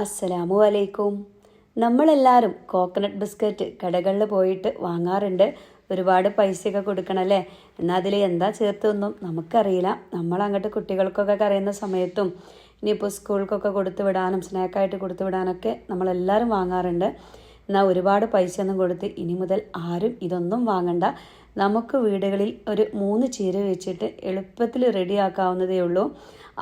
അസ്സലാമു അലൈക്കും. നമ്മളെല്ലാവരും കോക്കനട്ട് ബിസ്ക്കറ്റ് കടകളിൽ പോയിട്ട് വാങ്ങാറുണ്ട്. ഒരുപാട് പൈസയൊക്കെ കൊടുക്കണം അല്ലേ? എന്നാൽ അതിൽ എന്താ ചേർത്തൊന്നും നമുക്കറിയില്ല. നമ്മൾ അങ്ങോട്ട് കുട്ടികൾക്കൊക്കെ കറിയുന്ന സമയത്തും ഇനിയിപ്പോൾ സ്കൂൾക്കൊക്കെ കൊടുത്തു വിടാനും സ്നാക്കായിട്ട് കൊടുത്തു വിടാനൊക്കെ നമ്മളെല്ലാവരും വാങ്ങാറുണ്ട്. എന്നാൽ ഒരുപാട് പൈസയൊന്നും കൊടുത്ത് ഇനി മുതൽ ആരും ഇതൊന്നും വാങ്ങണ്ട. നമുക്ക് വീടുകളിൽ ഒരു മൂന്ന് ചീര വെച്ചിട്ട് എളുപ്പത്തിൽ റെഡിയാക്കാവുന്നതേ ഉള്ളൂ.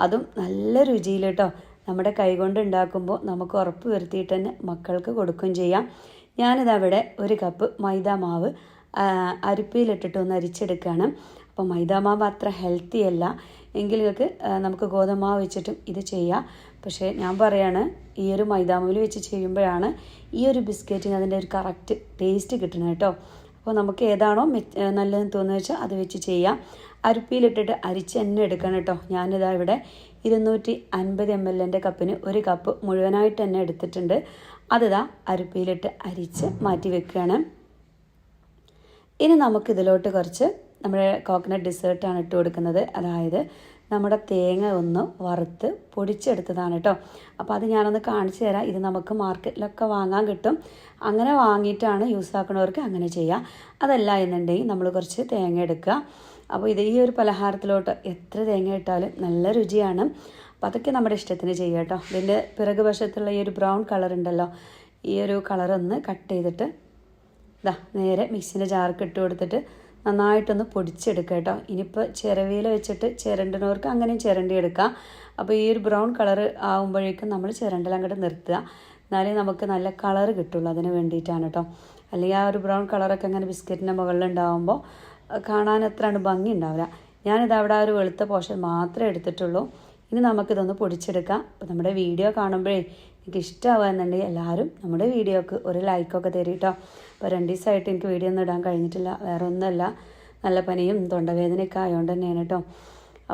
അതും നല്ല രുചിയിൽ കേട്ടോ നമ്മുടെ കൈകൊണ്ട് ഉണ്ടാക്കുമ്പോൾ നമുക്ക് ഉറപ്പ് വരുത്തിയിട്ട് തന്നെ മക്കൾക്ക് കൊടുക്കുകയും ചെയ്യാം. ഞാനിതവിടെ ഒരു കപ്പ് മൈദ മാവ് അരിപ്പയിലിട്ടിട്ട് ഒന്ന് അരിച്ചെടുക്കുകയാണ്. അപ്പോൾ മൈദ മാവ് അത്ര ഹെൽത്തി അല്ല. ആ, നമുക്ക് ഗോതമാവ് വെച്ചിട്ടും ഇത് ചെയ്യാം. പക്ഷേ ഞാൻ പറയാണ് ഈ ഒരു മൈദാമാവിൽ വെച്ച് ചെയ്യുമ്പോഴാണ് ഈ ഒരു ബിസ്ക്കറ്റിന് അതിന്റെ ഒരു കറക്റ്റ് ടേസ്റ്റ് കിട്ടുന്നത് കേട്ടോ അപ്പോൾ നമുക്ക് ഏതാണോ നല്ലതെന്ന് തോന്നുന്നത് വെച്ചാൽ അത് വെച്ച് ചെയ്യാം. അരിപ്പിയിലിട്ടിട്ട് അരിച്ച് എണ്ണ എടുക്കണം കേട്ടോ. ഞാനിതാ ഇവിടെ ഇരുന്നൂറ്റി അൻപത് എം എല്ലിന്റെ കപ്പിന് ഒരു കപ്പ് മുഴുവനായിട്ട് തന്നെ എടുത്തിട്ടുണ്ട്. അതിതാ അരിപ്പിയിലിട്ട് അരിച്ച് മാറ്റി വെക്കുകയാണ്. ഇനി നമുക്ക് ഇതിലോട്ട് കുറച്ച് നമ്മുടെ കോക്കനട്ട് ഡിസേർട്ടാണ് ഇട്ട് കൊടുക്കുന്നത്. അതായത് നമ്മുടെ തേങ്ങ ഒന്ന് വറുത്ത് പൊടിച്ചെടുത്തതാണ് കേട്ടോ. അപ്പോൾ അത് ഞാനൊന്ന് കാണിച്ചു തരാം. ഇത് നമുക്ക് മാർക്കറ്റിലൊക്കെ വാങ്ങാൻ കിട്ടും. അങ്ങനെ വാങ്ങിയിട്ടാണ് യൂസ് ആക്കുന്നവർക്ക് അങ്ങനെ ചെയ്യാം. അതല്ല എന്നുണ്ടെങ്കിൽ നമ്മൾ കുറച്ച് തേങ്ങ എടുക്കുക. അപ്പോൾ ഇത് ഈ ഒരു പലഹാരത്തിലോട്ട് എത്ര തേങ്ങ ഇട്ടാലും നല്ല രുചിയാണ്. അപ്പോൾ അതൊക്കെ നമ്മുടെ ഇഷ്ടത്തിന് ചെയ്യാം കേട്ടോ. ഇതിന്റെ പിറകു വശത്തുള്ള ഈ ഒരു ബ്രൗൺ കളർ ഉണ്ടല്ലോ ഈ ഒരു കളറൊന്ന് കട്ട് ചെയ്തിട്ട് ഇതാ നേരെ മിക്സിന്റെ ജാർക്ക് ഇട്ട് കൊടുത്തിട്ട് നന്നായിട്ടൊന്ന് പൊടിച്ചെടുക്കുക കേട്ടോ. ഇനിയിപ്പോൾ ചിരവിയിൽ വെച്ചിട്ട് ചിരണ്ടിനവർക്ക് അങ്ങനെയും ചിരണ്ടി എടുക്കാം. അപ്പോൾ ഈ ഒരു ബ്രൗൺ കളർ ആകുമ്പോഴേക്കും നമ്മൾ ചിരണ്ടൽ അങ്ങോട്ട് നിർത്തുക. എന്നാലേ നമുക്ക് നല്ല കളർ കിട്ടുള്ളൂ അതിന് വേണ്ടിയിട്ടാണ് കേട്ടോ. അല്ലെങ്കിൽ ആ ഒരു ബ്രൗൺ കളറൊക്കെ അങ്ങനെ ബിസ്ക്കറ്റിന്റെ മുകളിലുണ്ടാകുമ്പോൾ കാണാൻ അത്രയാണ് ഭംഗി ഉണ്ടാവില്ല ഞാനിത് അവിടെ ആ ഒരു വെളുത്ത പോർഷൻ മാത്രമേ എടുത്തിട്ടുള്ളൂ. ഇനി നമുക്കിതൊന്ന് പൊടിച്ചെടുക്കാം. അപ്പോൾ നമ്മുടെ വീഡിയോ കാണുമ്പോഴേ എനിക്ക് ഇഷ്ടമാകുന്നുണ്ടെങ്കിൽ എല്ലാവരും നമ്മുടെ വീഡിയോക്ക് ഒരു ലൈക്കൊക്കെ തരും കേട്ടോ അപ്പോൾ രണ്ട് ദിവസമായിട്ട് എനിക്ക് വീഡിയോ ഒന്നും ഇടാൻ കഴിഞ്ഞിട്ടില്ല. വേറെ ഒന്നുമല്ല നല്ല പനിയും തൊണ്ടവേദനയൊക്കെ ആയതുകൊണ്ട് തന്നെയാണ് കേട്ടോ.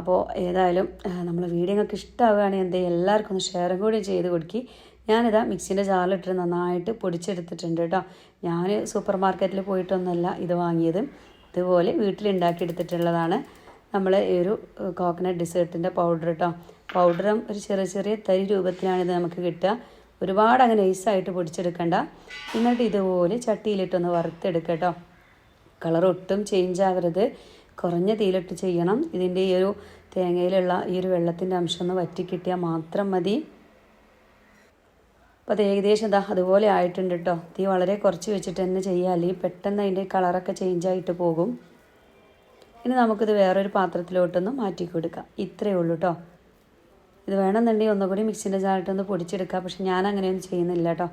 അപ്പോൾ ഏതായാലും നമ്മൾ വീഡിയോ നിങ്ങൾക്ക് ഇഷ്ടമാവുകയാണെങ്കിൽ എന്ത് എല്ലാവർക്കും ഒന്ന് ഷെയറും കൂടി ചെയ്ത് കൊടുക്കി. ഞാനിതാ മിക്സിന്റെ ജാറിലിട്ട് നന്നായിട്ട് പൊടിച്ചെടുത്തിട്ടുണ്ട് കേട്ടോ. ഞാൻ സൂപ്പർ മാർക്കറ്റിൽ പോയിട്ടൊന്നുമല്ല ഇത് വാങ്ങിയത്. ഇതുപോലെ വീട്ടിലുണ്ടാക്കിയെടുത്തിട്ടുള്ളതാണ് നമ്മൾ ഈ ഒരു കോക്കനട്ട് ഡിസേർട്ടിന്റെ പൗഡർ കേട്ടോ പൗഡറും ഒരു ചെറിയ ചെറിയ തരി രൂപത്തിലാണ് ഇത് നമുക്ക് കിട്ടുക. ഒരുപാട് അങ്ങനെ നൈസായിട്ട് പൊടിച്ചെടുക്കണ്ട. എന്നിട്ട് ഇതുപോലെ ചട്ടിയിലിട്ടൊന്ന് വറുത്തെടുക്കുക കേട്ടോ കളർ ഒട്ടും ചേഞ്ച് ആകരുത്. കുറഞ്ഞ തീയിലിട്ട് ചെയ്യണം. ഇതിന്റെ ഈ ഒരു തേങ്ങയിലുള്ള ഈ ഒരു വെള്ളത്തിന്റെ അംശം ഒന്ന് വറ്റി കിട്ടിയാൽ മാത്രം മതി. അപ്പോൾ അത് ഏകദേശം ഇതാ അതുപോലെ ആയിട്ടുണ്ട് കേട്ടോ തീ വളരെ കുറച്ച് വെച്ചിട്ട് തന്നെ ചെയ്യുക അല്ലെങ്കിൽ പെട്ടെന്ന് അതിന്റെ കളറൊക്കെ ചേഞ്ച് ആയിട്ട് പോകും. ഇനി നമുക്കിത് വേറൊരു പാത്രത്തിലോട്ടൊന്ന് മാറ്റി കൊടുക്കാം ഇത്രയേ ഉള്ളൂ കേട്ടോ ഇത് വേണമെന്നുണ്ടെങ്കിൽ ഒന്നുകൂടി മിക്സിന്റെ ജാറിട്ടൊന്ന് പൊടിച്ചെടുക്കാം. പക്ഷെ ഞാൻ അങ്ങനെയൊന്നും ചെയ്യുന്നില്ല കേട്ടോ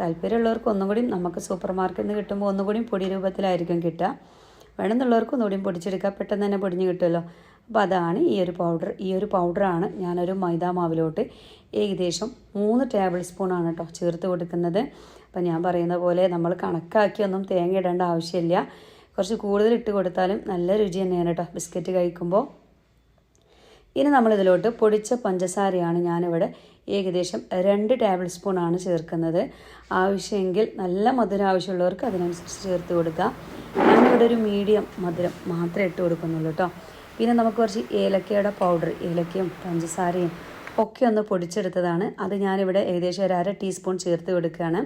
താല്പര്യമുള്ളവർക്ക് ഒന്നുകൂടി നമുക്ക് സൂപ്പർ മാർക്കറ്റിൽ നിന്ന് കിട്ടുമ്പോൾ ഒന്നുകൂടി പൊടി രൂപത്തിലായിരിക്കും കിട്ടുക. വേണമെന്നുള്ളവർക്ക് ഒന്നുകൂടി പൊടിച്ചെടുക്കാം. പെട്ടെന്ന് തന്നെ പൊടിഞ്ഞ് കിട്ടുമല്ലോ. അപ്പോൾ അതാണ് ഈ ഒരു പൗഡർ ഈ ഒരു പൗഡറാണ് ഞാനൊരു മൈദ മാവിലോട്ട് ഏകദേശം മൂന്ന് ടേബിൾ സ്പൂണാണ് കേട്ടോ ചേർത്ത് കൊടുക്കുന്നത്. അപ്പം ഞാൻ പറയുന്ന പോലെ നമ്മൾ കണക്കാക്കിയൊന്നും തേങ്ങ ഇടേണ്ട ആവശ്യമില്ല. കുറച്ച് കൂടുതൽ ഇട്ട് കൊടുത്താലും നല്ല രുചി തന്നെയാണ് കേട്ടോ ബിസ്ക്കറ്റ് കഴിക്കുമ്പോൾ ഇനി നമ്മളിതിലോട്ട് പൊടിച്ച പഞ്ചസാരയാണ് ഞാനിവിടെ ഏകദേശം രണ്ട് ടേബിൾ സ്പൂണാണ് ചേർക്കുന്നത്. ആവശ്യമെങ്കിൽ നല്ല മധുരം ആവശ്യമുള്ളവർക്ക് അതിനനുസരിച്ച് ചേർത്ത് കൊടുക്കുക ഞാനിവിടെ ഒരു മീഡിയം മധുരം മാത്രമേ ഇട്ട് കൊടുക്കുന്നുള്ളൂ കേട്ടോ പിന്നെ നമുക്ക് കുറച്ച് ഏലക്കയുടെ പൗഡർ ഏലക്കയും പഞ്ചസാരയും ഒക്കെ ഒന്ന് പൊടിച്ചെടുത്തതാണ്. അത് ഞാനിവിടെ ഏകദേശം ഒരു അര ടീസ്പൂൺ ചേർത്ത് കൊടുക്കുകയാണ്.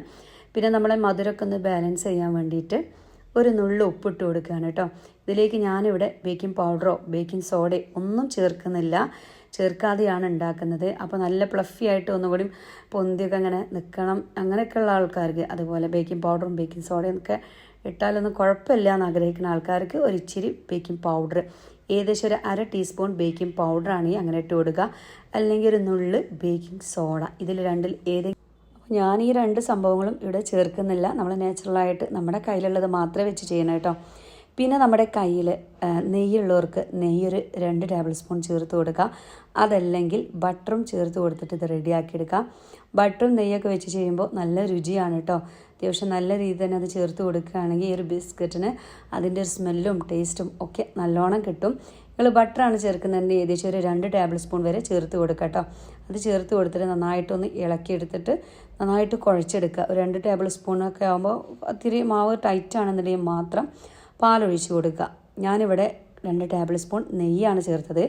പിന്നെ നമ്മളെ മധുരമൊക്കെ ഒന്ന് ബാലൻസ് ചെയ്യാൻ വേണ്ടിയിട്ട് ഒരു നുള്ളു ഉപ്പിട്ട് കൊടുക്കുകയാണ് കേട്ടോ. ഇതിലേക്ക് ഞാനിവിടെ ബേക്കിംഗ് പൗഡറോ ബേക്കിംഗ് സോഡയോ ഒന്നും ചേർക്കുന്നില്ല. ചേർക്കാതെയാണ് ഉണ്ടാക്കുന്നത്. അപ്പോൾ നല്ല പ്ലഫി ആയിട്ട് ഒന്നുകൂടി പൊന്തിയൊക്കെ അങ്ങനെ നിൽക്കണം. അങ്ങനെയൊക്കെയുള്ള ആൾക്കാർക്ക് അതുപോലെ ബേക്കിംഗ് പൗഡറും ബേക്കിംഗ് സോഡയും ഒക്കെ ഇട്ടാലൊന്നും കുഴപ്പമില്ല എന്ന് ആഗ്രഹിക്കുന്ന ആൾക്കാർക്ക് ഒരു ഇച്ചിരി ബേക്കിംഗ് പൗഡർ ഏകദേശം ഒരു അര ടീസ്പൂൺ ബേക്കിംഗ് പൗഡർ ആണ് ഈ അങ്ങനെ ഇട്ട് കൊടുക്കുക അല്ലെങ്കിൽ ഒരു നുള്ള് ബേക്കിംഗ് സോഡ ഇതിൽ രണ്ടിൽ ഏതെങ്കിലും ഞാൻ ഈ രണ്ട് സംഭവങ്ങളും ഇവിടെ ചേർക്കുന്നില്ല. നമ്മൾ നാച്ചുറലായിട്ട് നമ്മുടെ കയ്യിലുള്ളത് മാത്രമേ വെച്ച് ചെയ്യണം കേട്ടോ പിന്നെ നമ്മുടെ കയ്യിൽ നെയ്യുള്ളവർക്ക് നെയ്യൊരു രണ്ട് ടേബിൾ സ്പൂൺ ചേർത്ത് കൊടുക്കുക അതല്ലെങ്കിൽ ബട്ടറും ചേർത്ത് കൊടുത്തിട്ട് ഇത് റെഡിയാക്കിയെടുക്കുക ബട്ടറും നെയ്യൊക്കെ വെച്ച് ചെയ്യുമ്പോൾ നല്ല രുചിയാണ് കേട്ടോ അത്യാവശ്യം നല്ല രീതിയിൽ തന്നെ അത് ചേർത്ത് കൊടുക്കുകയാണെങ്കിൽ ഈ ഒരു ബിസ്ക്കറ്റിന് അതിന്റെ ഒരു സ്മെല്ലും ടേസ്റ്റും ഒക്കെ നല്ലോണം കിട്ടും. നിങ്ങൾ ബട്ടറാണ് ചേർക്കുന്നതിന്റെ ഏകദേശം ഒരു രണ്ട് ടേബിൾ സ്പൂൺ വരെ ചേർത്ത് കൊടുക്കുക കേട്ടോ അത് ചേർത്ത് കൊടുത്തിട്ട് നന്നായിട്ടൊന്ന് ഇളക്കിയെടുത്തിട്ട് നന്നായിട്ട് കുഴച്ചെടുക്കുക. ഒരു രണ്ട് ടേബിൾ സ്പൂണൊക്കെ ആകുമ്പോൾ ഒത്തിരി മാവ് ടൈറ്റ് ആണെന്നുണ്ടെങ്കിൽ മാത്രം പാലൊഴിച്ച് കൊടുക്കുക. ഞാനിവിടെ രണ്ട് ടേബിൾ സ്പൂൺ നെയ്യാണ് ചേർത്തത്.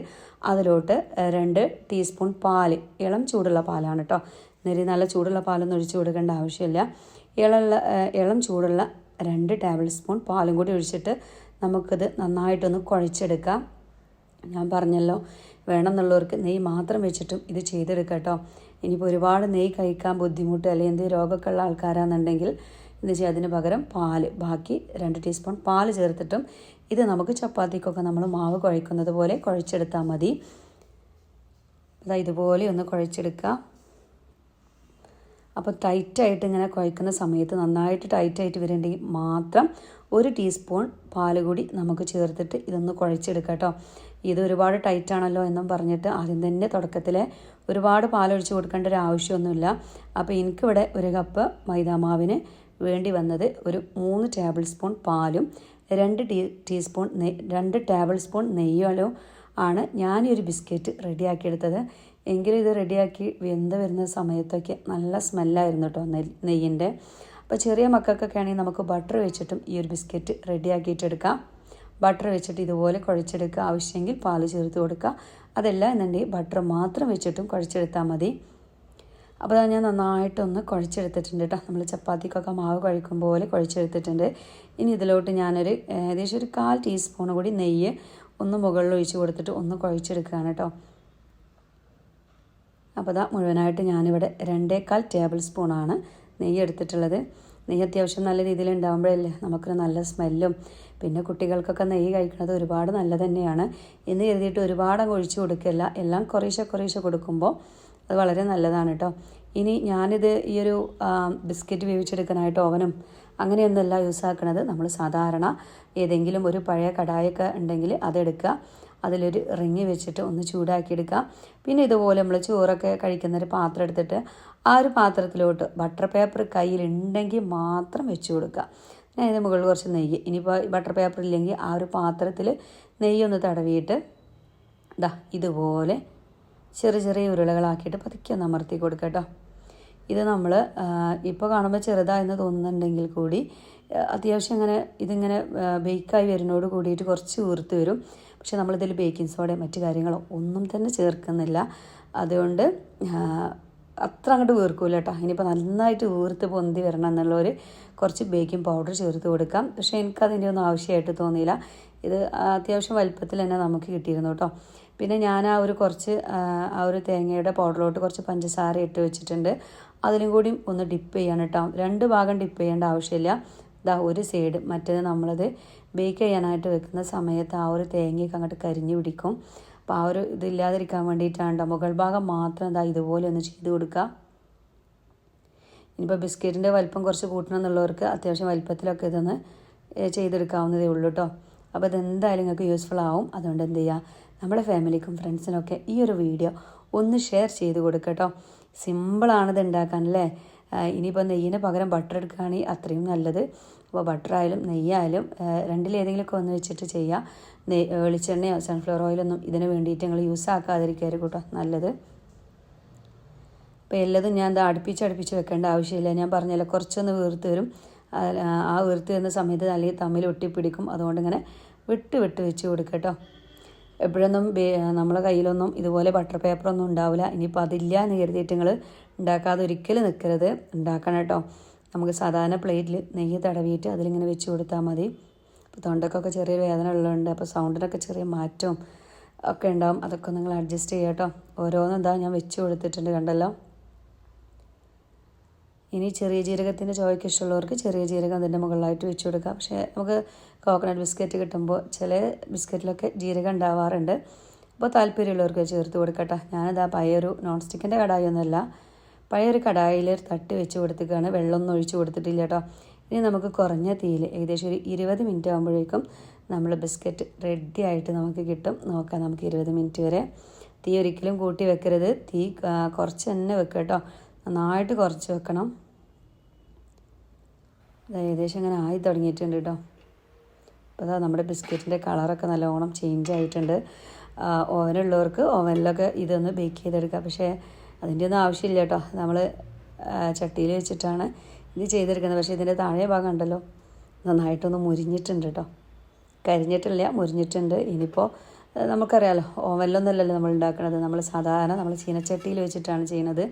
അതിലോട്ട് രണ്ട് ടീസ്പൂൺ പാൽ. ഇളം ചൂടുള്ള പാലാണ് കേട്ടോ നെരി നല്ല ചൂടുള്ള പാലൊന്നും ഒഴിച്ച് കൊടുക്കേണ്ട ആവശ്യമില്ല. ഇളമുള്ള ഇളം ചൂടുള്ള രണ്ട് ടേബിൾ സ്പൂൺ പാലും കൂടി ഒഴിച്ചിട്ട് നമുക്കിത് നന്നായിട്ടൊന്ന് കുഴച്ചെടുക്കാം. ഞാൻ പറഞ്ഞല്ലോ വേണമെന്നുള്ളവർക്ക് നെയ്യ് മാത്രം വെച്ചിട്ടും ഇത് ചെയ്തെടുക്കാം കേട്ടോ ഇനിയിപ്പോൾ ഒരുപാട് നെയ്യ് കഴിക്കാൻ ബുദ്ധിമുട്ട് അല്ലെങ്കിൽ എന്തെങ്കിലും രോഗമൊക്കെ ഉള്ള ആൾക്കാരാണെന്നുണ്ടെങ്കിൽ എന്ത് ചെയ്യുക അതിന് പകരം പാൽ ബാക്കി രണ്ട് ടീസ്പൂൺ പാൽ ചേർത്തിട്ടും ഇത് നമുക്ക് ചപ്പാത്തിക്കൊക്കെ നമ്മൾ മാവ് കുഴക്കുന്നത് പോലെ കുഴച്ചെടുത്താൽ മതി. അതാ ഇതുപോലെ ഒന്ന് കുഴച്ചെടുക്കുക. അപ്പോൾ ടൈറ്റായിട്ട് ഇങ്ങനെ കുഴക്കുന്ന സമയത്ത് നന്നായിട്ട് ടൈറ്റായിട്ട് വരേണ്ടെങ്കിൽ മാത്രം ഒരു ടീസ്പൂൺ പാൽ കൂടി നമുക്ക് ചേർത്തിട്ട് ഇതൊന്ന് കുഴച്ചെടുക്കാം കേട്ടോ. ഇത് ഒരുപാട് ടൈറ്റാണല്ലോ എന്നും പറഞ്ഞിട്ട് ആദ്യം തന്നെ തുടക്കത്തിൽ ഒരുപാട് പാലൊഴിച്ച് കൊടുക്കേണ്ട ഒരു ആവശ്യമൊന്നുമില്ല. അപ്പോൾ എനിക്കിവിടെ ഒരു കപ്പ് മൈദാമാവിന് വേണ്ടി വന്നത് ഒരു മൂന്ന് ടേബിൾ സ്പൂൺ പാലും രണ്ട് ടീ ടീസ്പൂൺ നെയ് രണ്ട് ടേബിൾ സ്പൂൺ നെയ്യോലും ആണ് ഞാൻ ഈ ഒരു ബിസ്ക്കറ്റ് റെഡിയാക്കിയെടുത്തത്. എങ്കിലും ഇത് റെഡിയാക്കി വെന്ത് വരുന്ന സമയത്തൊക്കെ നല്ല സ്മെല്ലായിരുന്നു കേട്ടോ നെയ് നെയ്യിന്റെ. അപ്പോൾ ചെറിയ മക്കൾക്കൊക്കെ ആണെങ്കിൽ നമുക്ക് ബട്ടർ വെച്ചിട്ടും ഈ ഒരു ബിസ്ക്കറ്റ് റെഡിയാക്കിയിട്ടെടുക്കാം. ബട്ടർ വെച്ചിട്ട് ഇതുപോലെ കുഴച്ചെടുക്കുക. ആവശ്യമെങ്കിൽ പാൽ ചേർത്ത് കൊടുക്കുക. അതല്ല എന്നുണ്ടെങ്കിൽ ബട്ടർ മാത്രം വെച്ചിട്ടും കുഴച്ചെടുത്താൽ മതി. അപ്പോൾ ഞാൻ നന്നായിട്ടൊന്ന് കുഴച്ചെടുത്തിട്ടുണ്ട് കേട്ടോ. നമ്മൾ ചപ്പാത്തിക്കൊക്കെ മാവ് കഴിക്കും പോലെ കുഴച്ചെടുത്തിട്ടുണ്ട്. ഇനി ഇതിലോട്ട് ഞാനൊരു ഏകദേശം ഒരു കാൽ ടീസ്പൂൺ കൂടി നെയ്യ് ഒന്ന് മുകളിൽ ഒഴിച്ച് കൊടുത്തിട്ട് ഒന്ന് കുഴച്ചെടുക്കുകയാണ് കേട്ടോ. അപ്പോൾ അതാ മുഴുവനായിട്ട് ഞാനിവിടെ രണ്ടേകാൽ ടേബിൾ സ്പൂണാണ് നെയ്യ് എടുത്തിട്ടുള്ളത്. നെയ്യ് അത്യാവശ്യം നല്ല രീതിയിൽ ഉണ്ടാകുമ്പോഴല്ലേ നമുക്കൊരു നല്ല സ്മെല്ലും പിന്നെ കുട്ടികൾക്കൊക്കെ നെയ്യ് കഴിക്കുന്നത് ഒരുപാട് നല്ലത് തന്നെയാണ്. എന്ന് കരുതിയിട്ട് ഒരുപാട് ഒഴിച്ചു കൊടുക്കില്ല എല്ലാം കുറേശ്ശെ കുറേശ്ശെ കൊടുക്കുമ്പോൾ അത് വളരെ നല്ലതാണ് കേട്ടോ. ഇനി ഞാനിത് ഈ ഒരു ബിസ്ക്കറ്റ് വേവിച്ചെടുക്കാനായിട്ട് ഓവനും അങ്ങനെയൊന്നുമല്ല യൂസ് ആക്കുന്നത് നമ്മൾ സാധാരണ ഏതെങ്കിലും ഒരു പഴയ കടായൊക്കെ ഉണ്ടെങ്കിൽ അതെടുക്കുക അതിലൊരു റിങ് വെച്ചിട്ട് ഒന്ന് ചൂടാക്കിയെടുക്കുക പിന്നെ ഇതുപോലെ നമ്മൾ ചോറൊക്കെ കഴിക്കുന്ന ഒരു പാത്രം എടുത്തിട്ട് ആ ഒരു പാത്രത്തിലോട്ട് ബട്ടർ പേപ്പർ കയ്യിലുണ്ടെങ്കിൽ മാത്രം വെച്ച് കൊടുക്കുക. ഞാൻ ഇതിന് മുകളിൽ കുറച്ച് നെയ്യ്. ഇനിയിപ്പോൾ ബട്ടർ പേപ്പർ ഇല്ലെങ്കിൽ ആ ഒരു പാത്രത്തിൽ നെയ്യൊന്ന് തടവിയിട്ട് ദാ ഇതുപോലെ ചെറിയ ചെറിയ ഉരുളകളാക്കിയിട്ട് പതുക്കെ ഒന്ന് അമർത്തി കൊടുക്കുക ഇത് നമ്മൾ ഇപ്പോൾ കാണുമ്പോൾ ചെറുതായെന്ന് തോന്നുന്നുണ്ടെങ്കിൽ കൂടി അത്യാവശ്യം ഇങ്ങനെ ഇതിങ്ങനെ ബേക്കായി വരുന്നതോട് കൂടിയിട്ട് കുറച്ച് ഊർത്ത് വരും. പക്ഷെ നമ്മളിതിൽ ബേക്കിംഗ് സോഡയും മറ്റു കാര്യങ്ങളോ ഒന്നും തന്നെ ചേർക്കുന്നില്ല. അതുകൊണ്ട് അത്ര അങ്ങോട്ട് വീർക്കൂല കേട്ടോ ഇനിയിപ്പോൾ നന്നായിട്ട് വീർത്ത് പൊന്തി വരണം എന്നുള്ളൊരു കുറച്ച് ബേക്കിംഗ് പൗഡർ ചേർത്ത് കൊടുക്കാം. പക്ഷേ എനിക്കതിന്റെ ഒന്നും ആവശ്യമായിട്ട് തോന്നിയില്ല. ഇത് അത്യാവശ്യം വലുപ്പത്തിൽ തന്നെ നമുക്ക് കിട്ടിയിരുന്നു കേട്ടോ പിന്നെ ഞാൻ ആ ഒരു കുറച്ച് ആ, ഒരു തേങ്ങയുടെ പൗഡറിലോട്ട് കുറച്ച് പഞ്ചസാര ഇട്ട് വെച്ചിട്ടുണ്ട്. അതിലും കൂടി ഒന്ന് ഡിപ്പ് ചെയ്യണം കേട്ടോ രണ്ട് ഭാഗം ഡിപ്പ് ചെയ്യേണ്ട ആവശ്യമില്ല. ഇതാ ഒരു സൈഡ് മറ്റേത് നമ്മളത് ബേക്ക് ചെയ്യാനായിട്ട് വെക്കുന്ന സമയത്ത് ആ ഒരു തേങ്ങയൊക്കെ അങ്ങോട്ട് കരിഞ്ഞു പിടിക്കും. അപ്പോൾ ആ ഒരു ഇതില്ലാതിരിക്കാൻ വേണ്ടിയിട്ടാണ് ട്ടോ. മുകൾ ഭാഗം മാത്രം എന്താ ഇതുപോലെ ഒന്ന് ചെയ്ത് കൊടുക്കുക ഇനിയിപ്പോൾ ബിസ്ക്കറ്റിന്റെ വലിപ്പം കുറച്ച് കൂട്ടണം എന്നുള്ളവർക്ക് അത്യാവശ്യം വലിപ്പത്തിലൊക്കെ ഇതൊന്ന് ചെയ്തെടുക്കാവുന്നതേ ഉള്ളൂ കേട്ടോ അപ്പോൾ ഇതെന്തായാലും നിങ്ങൾക്ക് യൂസ്ഫുൾ ആവും. അതുകൊണ്ട് എന്ത് ചെയ്യുക നമ്മുടെ ഫാമിലിക്കും ഫ്രണ്ട്സിനൊക്കെ ഈ ഒരു വീഡിയോ ഒന്ന് ഷെയർ ചെയ്ത് കൊടുക്കുക കേട്ടോ സിമ്പിളാണ് ഇത് ഉണ്ടാക്കാൻ അല്ലേ? ഇനിയിപ്പോൾ നെയ്യിന് പകരം ബട്ടർ എടുക്കുകയാണെങ്കിൽ അത്രയും നല്ലത്. അപ്പോൾ ബട്ടറായാലും നെയ്യായാലും രണ്ടിലേതെങ്കിലുമൊക്കെ ഒന്ന് വെച്ചിട്ട് ചെയ്യുക നെയ് വെളിച്ചെണ്ണയോ സൺഫ്ലവർ ഓയിലൊന്നും ഇതിന് വേണ്ടിയിട്ട് ഞങ്ങൾ യൂസ് ആക്കാതിരിക്കരുത് കേട്ടോ നല്ലത്. അപ്പോൾ എല്ലതും ഞാൻ ഇത് അടുപ്പിച്ച് അടുപ്പിച്ച് വെക്കേണ്ട ആവശ്യമില്ല. ഞാൻ പറഞ്ഞല്ലോ കുറച്ചൊന്ന് വീർത്ത് വരും ആ വീർത്ത് വരുന്ന സമയത്ത് അല്ലെങ്കിൽ തമ്മിൽ ഒട്ടിപ്പിടിക്കും. അതുകൊണ്ട് ഇങ്ങനെ വിട്ട് വിട്ട് വെച്ച് കൊടുക്കുക കേട്ടോ. എപ്പോഴൊന്നും നമ്മളെ കയ്യിലൊന്നും ഇതുപോലെ ബട്ടർ പേപ്പറൊന്നും ഉണ്ടാവില്ല. ഇനിയിപ്പോൾ അതില്ല എന്ന് കരുതിയിട്ട് നിങ്ങൾ ഉണ്ടാക്കാതെ ഒരിക്കലും നിൽക്കരുത്. ഉണ്ടാക്കണം കേട്ടോ. നമുക്ക് സാധാരണ പ്ലേറ്റിൽ നെയ്യ് തടവിയിട്ട് അതിലിങ്ങനെ വെച്ച് കൊടുത്താൽ മതി. ഇപ്പോൾ തൊണ്ടക്കൊക്കെ ചെറിയ വേദന ഉള്ളതുകൊണ്ട് അപ്പോൾ സൗണ്ടിനൊക്കെ ചെറിയ മാറ്റവും ഒക്കെ ഉണ്ടാവും. അതൊക്കെ നിങ്ങൾ അഡ്ജസ്റ്റ് ചെയ്യുക കേട്ടോ. ഓരോന്നും എന്താ ഞാൻ വെച്ച് കൊടുത്തിട്ടുണ്ട് കണ്ടല്ലോ. ഇനി ചെറിയ ജീരകത്തിന്റെ ചോയ്ക്ക് ഇഷ്ടമുള്ളവർക്ക് ചെറിയ ജീരകം അതിന്റെ മുകളിലായിട്ട് വെച്ച് കൊടുക്കാം. പക്ഷേ നമുക്ക് കോക്കനട്ട് ബിസ്ക്കറ്റ് കിട്ടുമ്പോൾ ചില ബിസ്ക്കറ്റിലൊക്കെ ജീരകം ഉണ്ടാവാറുണ്ട്. അപ്പോൾ താല്പര്യമുള്ളവർക്ക് ചേർത്ത് കൊടുക്കട്ടെ. ഞാനിതാ പയ്യൊരു നോൺ സ്റ്റിക്കിന്റെ കടായൊന്നുമല്ല പഴയൊരു കടായിൽ തട്ട് വെച്ച് വെള്ളം വെള്ളമൊന്നും ഒഴിച്ച് കൊടുത്തിട്ടില്ല കേട്ടോ. ഇനി നമുക്ക് കുറഞ്ഞ തീയിൽ ഏകദേശം ഒരു ഇരുപത് മിനിറ്റ് ആകുമ്പോഴേക്കും നമ്മൾ ബിസ്ക്കറ്റ് റെഡി ആയിട്ട് നമുക്ക് കിട്ടും. നോക്കാം നമുക്ക് ഇരുപത് മിനിറ്റ് വരെ. തീ ഒരിക്കലും കൂട്ടി വെക്കരുത്. തീ കുറച്ച് തന്നെ വെക്കുക കേട്ടോ. നന്നായിട്ട് കുറച്ച് വെക്കണം. ഏകദേശം ഇങ്ങനെ ആയി തുടങ്ങിയിട്ടുണ്ട് കേട്ടോ. അപ്പോൾ അതാ നമ്മുടെ ബിസ്ക്കറ്റിന്റെ കളറൊക്കെ നല്ലോണം ചേഞ്ച് ആയിട്ടുണ്ട്. ഓവനുള്ളവർക്ക് ഓവനിലൊക്കെ ഇതൊന്ന് ബേക്ക് ചെയ്തെടുക്കാം. പക്ഷേ അതിന്റെ ഒന്നും ആവശ്യമില്ല കേട്ടോ. നമ്മൾ ചട്ടിയിൽ വെച്ചിട്ടാണ് ഇത് ചെയ്തെടുക്കുന്നത്. പക്ഷേ ഇതിന്റെ താഴെ ഭാഗം ഉണ്ടല്ലോ. നന്നായിട്ടൊന്ന് മുരിഞ്ഞിട്ടുണ്ട് കേട്ടോ. കരിഞ്ഞിട്ടില്ല മുരിഞ്ഞിട്ടുണ്ട്. ഇനിയിപ്പോൾ നമുക്കറിയാലോ ഓവനിലൊന്നുമല്ലല്ലോ നമ്മൾ ഉണ്ടാക്കുന്നത് നമ്മൾ സാധാരണ നമ്മൾ ചീനച്ചട്ടിയിൽ വെച്ചിട്ടാണ് ചെയ്യുന്നത്.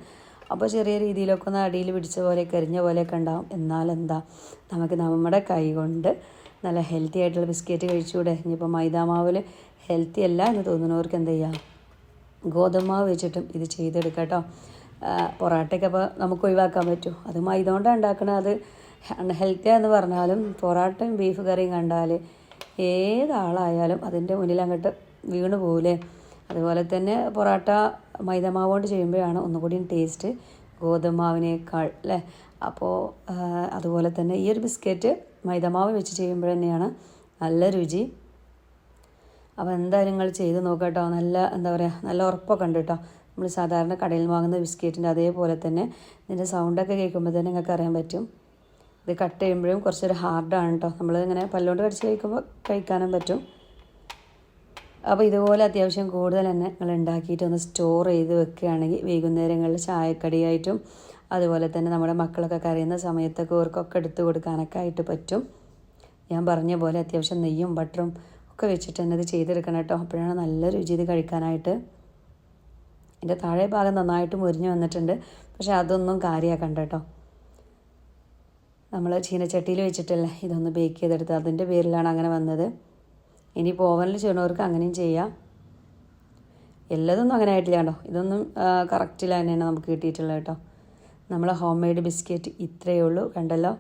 അപ്പോൾ ചെറിയ രീതിയിലൊക്കെ ഒന്ന് അടിയിൽ പിടിച്ച പോലെ കരിഞ്ഞ പോലെയൊക്കെ ഉണ്ടാവും. എന്നാലെന്താ നമുക്ക് നമ്മുടെ കൈ കൊണ്ട് നല്ല ഹെൽത്തി ആയിട്ടുള്ള ബിസ്ക്കറ്റ് കഴിച്ചുകൂടെ? ഇനിയിപ്പോൾ മൈദാമാവിൽ ഹെൽത്തി അല്ല എന്ന് തോന്നുന്നവർക്ക് എന്ത് ചെയ്യാം? ഗോതമ്പാവ് വെച്ചിട്ടും ഇത് ചെയ്തെടുക്കാം കേട്ടോ പൊറാട്ടയ്ക്ക് അപ്പോൾ നമുക്ക് ഒഴിവാക്കാൻ പറ്റും. അത് മൈദ ഉണ്ടാക്കണത്. അത് അൺഹെൽത്തി എന്ന് പറഞ്ഞാലും പൊറാട്ടയും ബീഫ് കറിയും കണ്ടാൽ ഏതാളായാലും അതിന്റെ മുന്നിൽ അങ്ങോട്ട് വീണ് പോകില്ലേ അതുപോലെ തന്നെ പൊറാട്ട മൈദമാവ് കൊണ്ട് ചെയ്യുമ്പോഴാണ് ഒന്നുകൂടിയും ടേസ്റ്റ് ഗോതമ്പാവിനേക്കാൾ അല്ലേ? അപ്പോൾ അതുപോലെ തന്നെ ഈ ഒരു ബിസ്ക്കറ്റ് മൈദമാവ് വെച്ച് ചെയ്യുമ്പോൾ തന്നെയാണ് നല്ല രുചി അപ്പോൾ എന്തായാലും നിങ്ങൾ ചെയ്ത് നോക്കട്ടോ. നല്ല എന്താ പറയുക നല്ല ഉറപ്പൊക്കെ ഉണ്ട് കേട്ടോ നമ്മൾ സാധാരണ കടയിൽ വാങ്ങുന്ന ബിസ്ക്കറ്റിന്റെ അതേപോലെ തന്നെ ഇതിന്റെ സൗണ്ടൊക്കെ കേൾക്കുമ്പോൾ തന്നെ നിങ്ങൾക്ക് അറിയാൻ പറ്റും. ഇത് കട്ട് ചെയ്യുമ്പോഴും കുറച്ചൊരു ഹാർഡാണ് കേട്ടോ നമ്മൾ ഇങ്ങനെ പല്ലുകൊണ്ട് കടിച്ച് കഴിക്കുമ്പോൾ കഴിക്കാനും പറ്റും. അപ്പോൾ ഇതുപോലെ അത്യാവശ്യം കൂടുതൽ തന്നെ നിങ്ങൾ ഉണ്ടാക്കിയിട്ട് ഒന്ന് സ്റ്റോർ ചെയ്ത് വെക്കുകയാണെങ്കിൽ വൈകുന്നേരങ്ങളിൽ ചായക്കടിയായിട്ടും അതുപോലെ തന്നെ നമ്മുടെ മക്കളൊക്കെ കരയുന്ന സമയത്തൊക്കെ ഓർക്കൊക്കെ എടുത്തു കൊടുക്കാനൊക്കെ ആയിട്ട് പറ്റും. ഞാൻ പറഞ്ഞ പോലെ അത്യാവശ്യം നെയ്യും ബട്ടറും ഒക്കെ വെച്ചിട്ട് തന്നെ ഇത് ചെയ്തെടുക്കണം കേട്ടോ. അപ്പോഴാണ് നല്ല രുചി ഇത് കഴിക്കാനായിട്ട്. എന്റെ താഴെ ഭാഗം നന്നായിട്ട് മുരിഞ്ഞ് വന്നിട്ടുണ്ട്. പക്ഷേ അതൊന്നും കാര്യമാക്കണ്ട കേട്ടോ. നമ്മൾ ചീനച്ചട്ടിയിൽ വെച്ചിട്ടല്ലേ ഇതൊന്ന് ബേക്ക് ചെയ്തെടുത്ത് അതിന്റെ പേരിലാണ് അങ്ങനെ വന്നത്. ഇനി ഓവനിൽ ചെയ്യണവർക്ക് അങ്ങനെയും ചെയ്യാം. എല്ലതൊന്നും അങ്ങനെ ആയിട്ടില്ല കേട്ടോ. ഇതൊന്നും കറക്റ്റില്ല തന്നെയാണ് നമുക്ക് കിട്ടിയിട്ടുള്ളത് കേട്ടോ. നമ്മൾ ഹോം മെയ്ഡ് ബിസ്ക്കറ്റ് ഇത്രയേ ഉള്ളൂ. കണ്ടല്ലോ?